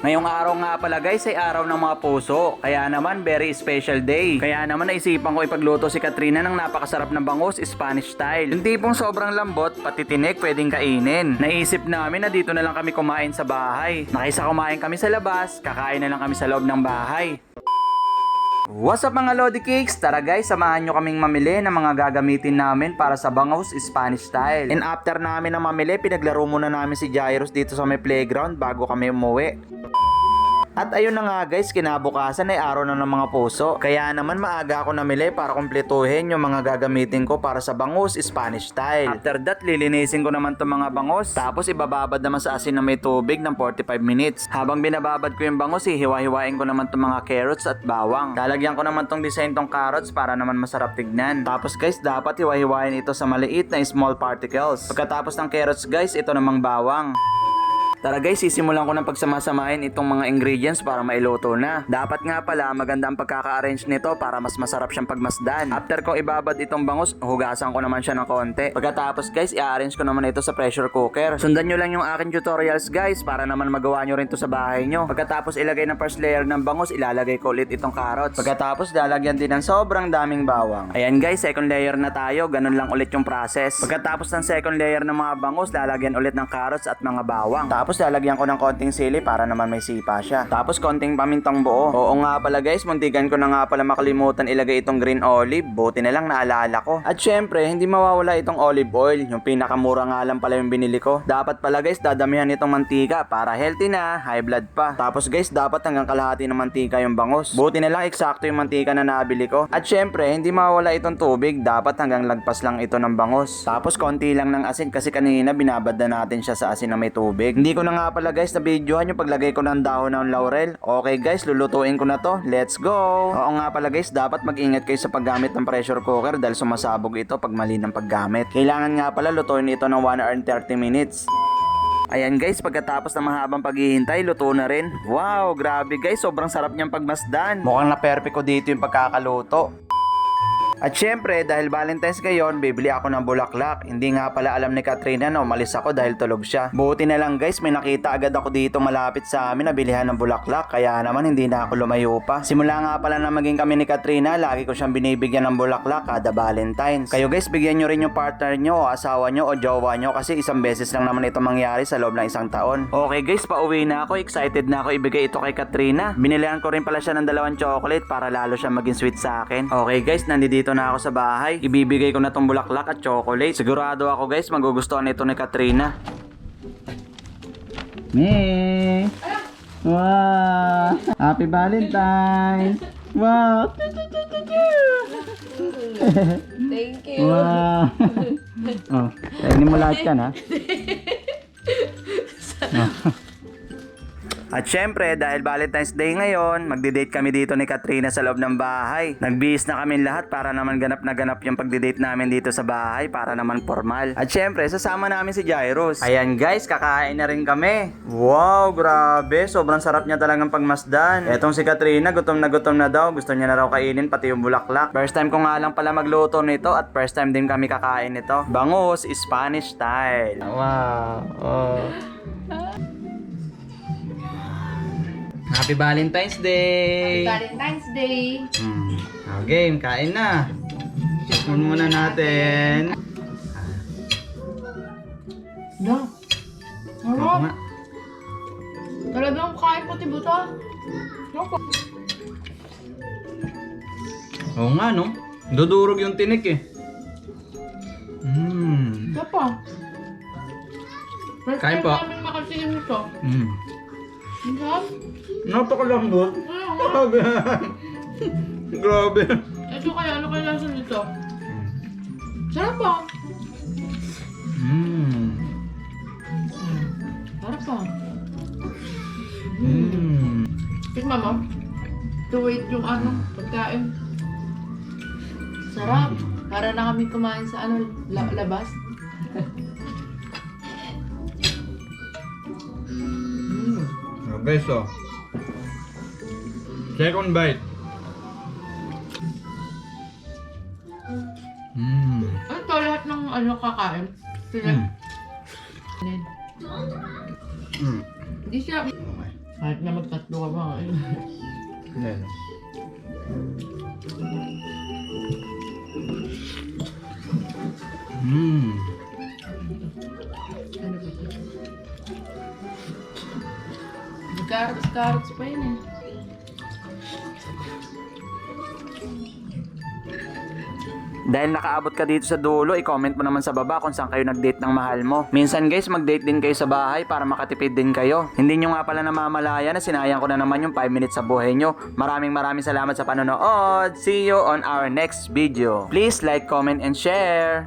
Ngayong araw nga pala guys ay araw ng mga puso. Kaya naman very special day. Kaya naman naisipan ko ipagluto si Katrina ng napakasarap na bangus Spanish style. Yung tipong sobrang lambot, pati tinik pwedeng kainin. Naisip namin na dito na lang kami kumain sa bahay. Nakisa kumain kami sa labas, kakain na lang kami sa loob ng bahay. What's up mga Lodi Cakes? Tara guys, samahan nyo kaming mamili ng mga gagamitin namin para sa bangus Spanish style. And after namin na mamili, pinaglaro muna namin si Jairus dito sa may playground bago kami umuwi. At ayun na nga guys, kinabukasan ay araw na ng mga puso. Kaya naman maaga ako namili para kumpletuhin yung mga gagamitin ko para sa bangus Spanish style. After that, lilinisin ko naman itong mga bangus. Tapos ibababad naman sa asin na may tubig ng 45 minutes. Habang binababad ko yung bangus, hihiwa-hiwain ko naman itong mga carrots at bawang. Lalagyan ko naman tong design tong carrots para naman masarap tignan. Tapos guys, dapat hiwa-hiwain ito sa maliit na small particles. Pagkatapos ng carrots guys, ito namang bawang. Tara guys, sisimulan ko ng pagsamasamahin itong mga ingredients para mailuto na. Dapat nga pala maganda ang pagkaka-arrange nito para mas masarap siyang pagmasdan. After ko ibabad itong bangus, hugasan ko naman siya ng konti. Pagkatapos guys, i-arrange ko naman ito sa pressure cooker. Sundan nyo lang yung aking tutorials guys para naman magawa nyo rin to sa bahay nyo. Pagkatapos ilagay ng first layer ng bangus, ilalagay ko ulit itong carrots. Pagkatapos lalagyan din ng sobrang daming bawang. Ayan guys, second layer na tayo. Ganun lang ulit yung process. Pagkatapos ng second layer ng mga bangus, lalagyan ulit ng carrots at mga bawang. Tapos lalagyan ko ng konting sili para naman may sipa siya. Tapos konting pamintang buo. Oo nga pala guys, muntikan ko na nga pala makalimutan ilagay itong green olive. Buti na lang naalala ko. At syempre, hindi mawawala itong olive oil. Yung pinakamura nga lang pala yung binili ko. Dapat pala guys, dadamihan itong mantika para healthy na, high blood pa. Tapos guys, dapat hanggang kalahati ng mantika yung bangus. Buti na lang eksakto yung mantika na nabili ko. At syempre, hindi mawawala itong tubig. Dapat hanggang lagpas lang ito ng bangus. Tapos konti lang ng asin kasi kanina binabad na natin siya sa asin na may tubig. Hindi ko na nga pala guys na videohan yung paglagay ko ng dahon ng laurel. Okay guys, lulutuin ko na to. Let's go! Oo nga pala guys, dapat mag-ingat kayo sa paggamit ng pressure cooker dahil sumasabog ito pag mali ng paggamit. Kailangan nga pala lutuin ito ng 1 hour and 30 minutes. Ayan guys, pagkatapos ng mahabang paghihintay, luto na rin. Wow, grabe guys, sobrang sarap niyang pagmasdan. Mukhang na perfect ko dito yung pagkakaluto. At syempre, dahil Valentine's ngayon, bibili ako ng bulaklak. Hindi nga pala alam ni Katrina na umalis ako dahil tulog siya. Buti na lang guys, may nakita agad ako dito malapit sa amin na bilihan ng bulaklak. Kaya naman hindi na ako lumayo pa. Simula nga pala na maging kami ni Katrina, lagi ko siyang binibigyan ng bulaklak kada Valentine's. Kayo guys, bigyan nyo rin yung partner nyo o asawa nyo o jowa nyo kasi isang beses lang naman ito mangyari sa loob ng isang taon. Okay guys, pauwi na ako. Excited na ako ibigay ito kay Katrina. Binilihan ko rin pala siya ng dalawang chocolate para lalo siya maging sweet sa akin. Okay guys, nandito na ako sa bahay. Ibibigay ko na tong bulaklak at chocolate. Sigurado ako guys, magugustuhan ito ni Katrina. Me! Wow! Happy Valentine's! Wow! Thank you. Wow! oh, kainin mo lahat yan ha. Oh. At syempre, dahil Valentine's Day ngayon, magdi-date kami dito ni Katrina sa loob ng bahay. Nagbihis na kami lahat para naman ganap na ganap yung pagdi-date namin dito sa bahay para naman formal. At syempre, sasama namin si Jairus. Ayan guys, kakain na rin kami. Wow, grabe. Sobrang sarap niya talagang pagmasdan. Etong si Katrina, gutom na gutom na daw. Gusto niya na raw kainin pati yung bulaklak. First time ko nga lang pala magluto nito at first time din kami kakain nito. Bangus, Spanish style. Wow. Oh. Happy Valentine's Day! Valentine's Day. Hmm. Oh, game, kain na. Tikman muna natin. Oo Harap. nga. Talagang kain pati buta. Oo nga, no? Dudurog yung tinik eh. Mmm. First Kain time po. namin makatingin nito. Mmm. Sarap. Napakalambot. Ah, Grabe. Grabe. Ito kaya, ano kaya lasa nito? Sarap pa. Mmm. Sarap pa. Mmm. Tikman mo. To wait yung ano, pagkain. Sarap. Para na kami kumain sa ano, la- labas. guys, oh. Second bite. Mmm. Ano to, lahat ng ano kakain? Sila. Mm. Mm. Hindi siya, Okay. Kahit na magtatlo ka ba. Ayan. Mmm. Carrots, carrots pa eh. Dahil nakaabot ka dito sa dulo, i-comment mo naman sa baba kung saan kayo nag-date ng mahal mo. Minsan guys, mag-date din kayo sa bahay para makatipid din kayo. Hindi nyo nga pala namamalaya na sinayang ko na naman yung 5 minutes sa buhay nyo. Maraming maraming salamat sa panonood. See you on our next video. Please like, comment, and share.